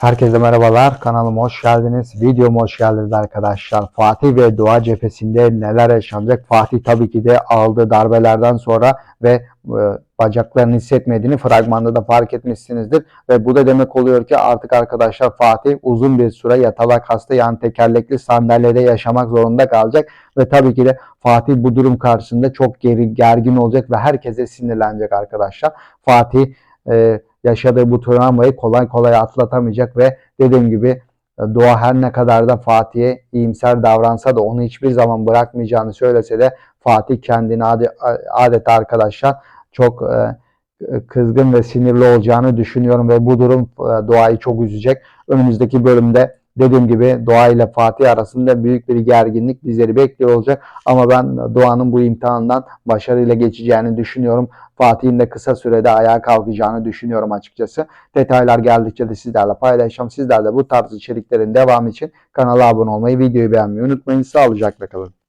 Herkese merhabalar. Kanalıma hoş geldiniz. Videoma hoş geldiniz arkadaşlar. Fatih ve Doğa cephesinde neler yaşanacak? Fatih tabii ki de aldığı darbelerden sonra ve e, bacaklarını hissetmediğini fragmanda da fark etmişsinizdir. Ve bu da demek oluyor ki artık arkadaşlar Fatih uzun bir süre yatalak hasta yani tekerlekli sandalyede yaşamak zorunda kalacak. Ve tabii ki de Fatih bu durum karşısında çok geri, gergin olacak ve herkese sinirlenecek arkadaşlar. Fatih e, yaşadığı bu travmayı kolay kolay atlatamayacak ve dediğim gibi e, Doğa her ne kadar da Fatih'e iyimser davransa da onu hiçbir zaman bırakmayacağını söylese de Fatih kendini ade- adeta arkadaşlar çok e, kızgın ve sinirli olacağını düşünüyorum ve bu durum e, Doğa'yı çok üzecek. Önümüzdeki bölümde dediğim gibi Doğa ile Fatih arasında büyük bir gerginlik bizleri bekliyor olacak. Ama ben Doğa'nın bu imtihandan başarıyla geçeceğini düşünüyorum. Fatih'in de kısa sürede ayağa kalkacağını düşünüyorum açıkçası. Detaylar geldikçe de sizlerle paylaşacağım. Sizler de bu tarz içeriklerin devamı için kanala abone olmayı, videoyu beğenmeyi unutmayın. Sağlıcakla kalın.